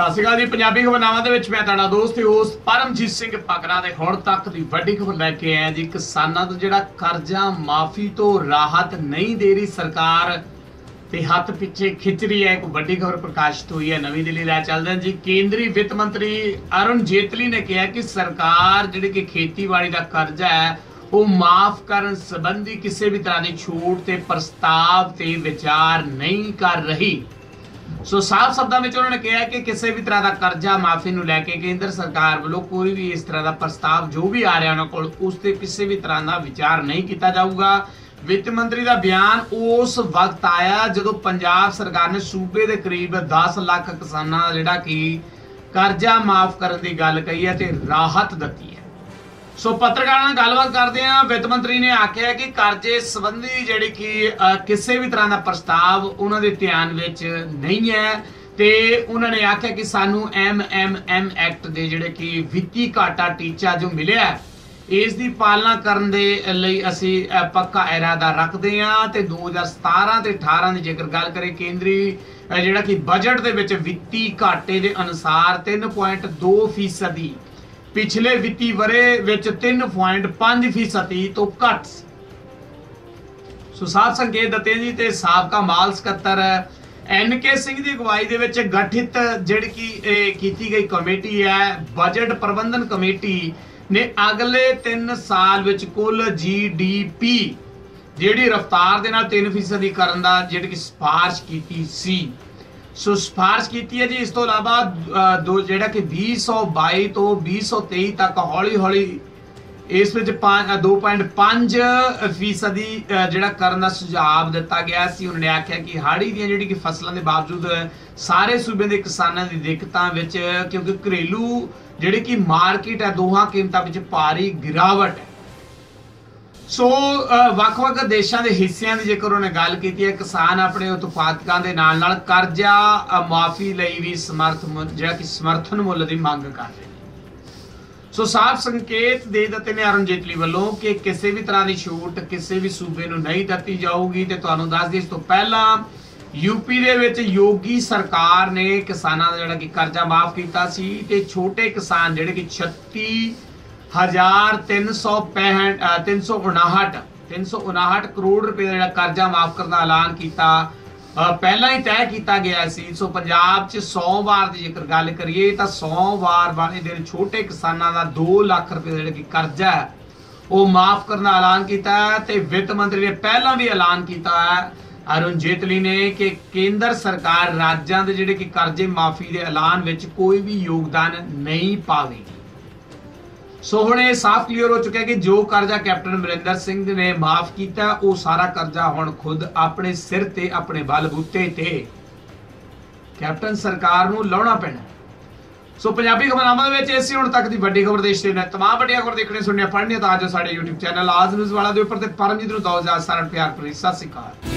ਸਤਿ ਸ਼੍ਰੀ ਅਕਾਲ ਜੀ, ਪੰਜਾਬੀ ਖਬਰਨਾਮਾ ਦੇ ਵਿੱਚ ਮੈਂ ਤੁਹਾਡਾ ਦੋਸਤ ਤੇ ਹੋਸਟ ਪਰਮਜੀਤ ਸਿੰਘ ਪਕੜਾ ਦੇ ਹੁਣ ਤੱਕ ਦੀ ਵੱਡੀ ਖਬਰ ਲੈ ਕੇ ਆਇਆ ਜੀ। ਕਿਸਾਨਾਂ ਦਾ ਜਿਹੜਾ ਕਰਜ਼ਾ ਮਾਫੀ ਤੋਂ ਰਾਹਤ ਨਹੀਂ ਦੇ ਰਹੀ ਸਰਕਾਰ ਤੇ ਹੱਥ ਪਿੱਛੇ ਖਿੱਚ ਰਹੀ ਹੈ, ਇੱਕ ਵੱਡੀ ਖਬਰ ਪ੍ਰਕਾਸ਼ਿਤ ਹੋਈ ਹੈ ਨਵੀਂ ਦਿੱਲੀ ਲੈ ਚੱਲਦੇ ਹਾਂ ਜੀ। ਕੇਂਦਰੀ ਵਿੱਤ ਮੰਤਰੀ ਅਰੁਣ ਜੇਤਲੀ ਨੇ ਕਿਹਾ ਕਿ ਸਰਕਾਰ ਜਿਹੜੀ ਕਿ ਖੇਤੀਬਾੜੀ ਦਾ ਕਰਜ਼ਾ ਹੈ, ਉਹ ਮਾਫ ਕਰਨ ਸੰਬੰਧੀ ਕਿਸੇ ਵੀ ਤਰ੍ਹਾਂ ਦੀ ਛੂਟ ਤੇ ਪ੍ਰਸਤਾਵ ਤੇ ਵਿਚਾਰ ਨਹੀਂ ਕਰ ਰਹੀ। ਸੋ ਸਾਫ਼ ਸ਼ਬਦਾਂ ਵਿੱਚ ਉਹਨਾਂ ਨੇ ਕਿਹਾ ਕਿ ਕਿਸੇ ਵੀ ਤਰ੍ਹਾਂ ਦਾ ਕਰਜ਼ਾ ਮਾਫੀ ਨੂੰ ਲੈ ਕੇ ਕੇਂਦਰ ਸਰਕਾਰ ਵੱਲੋਂ ਕੋਈ ਵੀ ਇਸ ਤਰ੍ਹਾਂ ਦਾ ਪ੍ਰਸਤਾਵ ਜੋ ਵੀ ਆ ਰਿਹਾ ਉਹਨਾਂ ਕੋਲ, ਉਸ ਤੇ ਕਿਸੇ ਵੀ ਤਰ੍ਹਾਂ ਦਾ ਵਿਚਾਰ ਨਹੀਂ ਕੀਤਾ ਜਾਊਗਾ। ਵਿੱਤ ਮੰਤਰੀ ਦਾ ਬਿਆਨ ਉਸ ਵਕਤ ਆਇਆ ਜਦੋਂ ਪੰਜਾਬ ਸਰਕਾਰ ਨੇ ਸੂਬੇ ਦੇ ਕਰੀਬ 10 ਲੱਖ ਕਿਸਾਨਾਂ ਦਾ ਜਿਹੜਾ ਕਿ ਕਰਜ਼ਾ ਮਾਫ ਕਰਨ ਦੀ ਗੱਲ ਕਹੀ ਹੈ ਤੇ ਰਾਹਤ ਦਿੱਤੀ ਸੋ ਪੱਤਰਕਾਰਾਂ ਨਾਲ ਗੱਲਬਾਤ ਕਰਦੇ ਆ ਵਿੱਤ ਮੰਤਰੀ ਨੇ ਆਖਿਆ ਕਿ ਕਰਜ਼ੇ ਸੰਬੰਧੀ ਜਿਹੜੀ ਕਿ ਕਿਸੇ ਵੀ ਤਰ੍ਹਾਂ ਦਾ ਪ੍ਰਸਤਾਵ ਉਹਨਾਂ ਦੇ ਧਿਆਨ ਵਿੱਚ ਨਹੀਂ ਹੈ ਤੇ ਉਹਨਾਂ ਨੇ ਆਖਿਆ ਕਿ ਸਾਨੂੰ ਐਮਐਮਐਮ ਐਕਟ ਦੇ ਜਿਹੜੇ ਕਿ ਵਿੱਤੀ ਘਾਟਾ ਟੀਚਾ ਜੋ ਮਿਲਿਆ, ਇਸ ਦੀ ਪਾਲਣਾ ਕਰਨ ਦੇ ਲਈ ਅਸੀਂ ਪੱਕਾ ਇਰਾਦਾ ਰੱਖਦੇ ਹਾਂ ਤੇ 2017 ਤੇ 18 ਦੀ ਜੇਕਰ ਗੱਲ ਕਰੇ ਕੇਂਦਰੀ ਜਿਹੜਾ ਕਿ ਬਜਟ ਦੇ ਵਿੱਚ ਵਿੱਤੀ ਘਾਟੇ ਦੇ ਅਨੁਸਾਰ 3.2 ਫੀਸਦੀ ਪਿਛਲੇ ਵਿੱਤੀ ਵਰੇ ਵਿੱਚ 3.5 ਫੀਸਦੀ ਤੋਂ ਘੱਟ ਸੀ। ਸੋ ਸਾਫ਼ ਸੰਕੇਤ ਦਿੱਤੇ ਜੀ ਤੇ ਸਾਬਕਾ ਮਾਲ ਸਕੱਤਰ ਐਨ ਕੇ ਸਿੰਘ ਦੀ ਅਗਵਾਈ ਦੇ ਵਿੱਚ ਗਠਿਤ ਜਿਹੜੀ ਕਿ ਇਹ ਕੀਤੀ ਗਈ ਕਮੇਟੀ ਹੈ ਬਜਟ ਪ੍ਰਬੰਧਨ ਕਮੇਟੀ ਨੇ ਅਗਲੇ 3 ਸਾਲ ਵਿੱਚ ਕੁੱਲ ਜੀਡੀਪੀ ਜਿਹੜੀ ਰਫਤਾਰ ਦੇ ਨਾਲ 3% ਕਰਨ ਦਾ ਜਿਹੜੀ ਕਿ ਸਿਫਾਰਿਸ਼ ਕੀਤੀ ਸੀ ਸੋ ਸਿਫਾਰਿਸ਼ ਕੀਤੀ ਹੈ ਜੀ। ਇਸ ਤੋਂ ਇਲਾਵਾ ਦੋ ਜਿਹੜਾ ਕਿ 2022 ਤੋਂ 2023 ਤੱਕ ਹੌਲੀ ਹੌਲੀ ਇਸ ਵਿੱਚ 2.5 ਫੀਸਦੀ ਜਿਹੜਾ ਕਰਨ ਦਾ ਸੁਝਾਅ ਦਿੱਤਾ ਗਿਆ ਸੀ। ਉਹਨਾਂ ਨੇ ਆਖਿਆ ਕਿ ਹਾੜੀ ਦੀਆਂ ਜਿਹੜੀ ਕਿ ਫਸਲਾਂ ਦੇ ਬਾਵਜੂਦ ਸਾਰੇ ਸੂਬੇ ਦੇ ਕਿਸਾਨਾਂ ਦੀ ਦਿੱਕਤਾਂ ਵਿੱਚ, ਕਿਉਂਕਿ ਘਰੇਲੂ ਜਿਹੜੀ ਕਿ ਮਾਰਕੀਟ ਹੈ, ਦੋਹਾਂ ਕੀਮਤਾਂ ਵਿੱਚ ਭਾਰੀ ਗਿਰਾਵਟ ਹੈ। ਸੋ ਵੱਖ-ਵੱਖ ਦੇਸ਼ਾਂ ਦੇ ਹਿੱਸਿਆਂ ਦੀ ਜੇਕਰ ਉਹਨੇ ਗੱਲ ਕੀਤੀ ਹੈ ਕਿਸਾਨ ਆਪਣੇ ਉਤਪਾਦਕਾਂ ਦੇ ਨਾਲ ਨਾਲ ਕਰਜ਼ਾ ਅ, ਮਾਫੀ ਲਈ ਵੀ ਸਮਰਥ ਮੁੱਲ- ਜਿਹੜਾ ਕਿ ਸਮਰਥਨ ਮੁੱਲ ਦੀ ਮੰਗ ਕਰ ਰਹੇ ਸੋ ਸਾਫ਼ ਸੰਕੇਤ ਦੇ ਦਿੱਤੇ ਨੇ ਅਰੁਣ ਜੇਤਲੀ ਵੱਲੋਂ ਕਿ ਕਿਸੇ ਵੀ ਤਰ੍ਹਾਂ ਦੀ ਛੂਟ ਕਿਸੇ ਵੀ ਸੂਬੇ ਨੂੰ ਨਹੀਂ ਦਿੱਤੀ ਜਾਊਗੀ ਤੇ ਤੁਹਾਨੂੰ ਦੱਸ ਦਈਏ ਇਸ ਤੋਂ ਪਹਿਲਾਂ ਯੂਪੀ ਦੇ ਵਿੱਚ ਯੋਗੀ ਸਰਕਾਰ ਨੇ ਕਿਸਾਨਾਂ ਦਾ ਜਿਹੜਾ ਕਿ ਕਰਜ਼ਾ ਮਾਫ ਕੀਤਾ ਸੀ ਤੇ ਛੋਟੇ ਕਿਸਾਨ ਜਿਹੜੇ ਕਿ 36 1365 ਅ, 359 359 ਕਰੋੜ ਰੁਪਏ ਦਾ ਜਿਹੜਾ ਕਰਜ਼ਾ ਮਾਫ ਕਰਨ ਦਾ ਐਲਾਨ ਕੀਤਾ ਪਹਿਲਾਂ ਹੀ ਤੈਅ ਕੀਤਾ ਗਿਆ ਸੀ। ਸੋ ਪੰਜਾਬ 'ਚ ਸੋਮਵਾਰ ਦੀ ਜੇਕਰ ਗੱਲ ਕਰੀਏ ਤਾਂ ਸੋਮਵਾਰ ਵਾਲੇ ਦਿਨ ਛੋਟੇ ਕਿਸਾਨਾਂ ਦਾ 2 ਲੱਖ ਰੁਪਏ ਦਾ ਜਿਹੜਾ ਕਿ ਕਰਜ਼ਾ ਹੈ ਉਹ ਮਾਫ ਕਰਨ ਦਾ ਐਲਾਨ ਕੀਤਾ ਹੈ ਤੇ ਵਿੱਤ ਮੰਤਰੀ ਨੇ ਪਹਿਲਾਂ ਵੀ ਐਲਾਨ ਕੀਤਾ ਹੈ ਅਰੁਣ ਜੇਤਲੀ ਨੇ ਕਿ ਕੇਂਦਰ ਸਰਕਾਰ ਰਾਜਾਂ ਦੇ ਜਿਹੜੇ ਕਿ ਕਰਜ਼ੇ ਮਾਫੀ ਦੇ ਐਲਾਨ ਵਿੱਚ ਕੋਈ ਵੀ ਯੋਗਦਾਨ ਨਹੀਂ ਪਾਵੇਗੀ। ਸੋ ਹੁਣ ਇਹ ਸਾਫ਼ ਕਲੀਅਰ ਹੋ ਚੁੱਕਿਆ ਕਿ ਜੋ ਕਰਜ਼ਾ ਕੈਪਟਨ ਅਮਰਿੰਦਰ ਸਿੰਘ ਨੇ ਮਾਫ ਕੀਤਾ, ਉਹ ਸਾਰਾ ਕਰਜ਼ਾ ਹੁਣ ਖੁਦ ਆਪਣੇ ਸਿਰ ਤੇ, ਆਪਣੇ ਬਲਬੂਤੇ ਤੇ। ਕੈਪਟਨ ਸਰਕਾਰ ਨੂੰ ਲਾਉਣਾ ਪੈਣਾ। ਸੋ ਪੰਜਾਬੀ ਖਬਰਨਾਮਾ ਦੇ ਵਿੱਚ ਇਸੇ ਹੁਣ ਤੱਕ ਦੀ ਵੱਡੀ ਖਬਰ ਦੇਸ਼ ਦੇ ਨੇ ਤਮਾਮ ਵੱਡੀਆਂ ਖਬਰ ਦੇਖਣੇ ਸੁਣਨੀਆਂ, ਪੜ੍ਹਨੀਆਂ ਤਾਂ ਅੱਜ ਸਾਡੇ YouTube ਚੈਨਲ ਆਜ਼ ਨਿਊਜ਼ ਵਾਲਾ ਦੇ ਉੱਪਰ ਤੇ ਪਰਮਜੀਤ ਨੂੰ ਦੋ ਹਜ਼ਾਰ ਸਾਰਾ ਪਿਆਰ ਭਰੀ ਸਤਿ ਸ਼੍ਰੀ ਅਕਾਲ।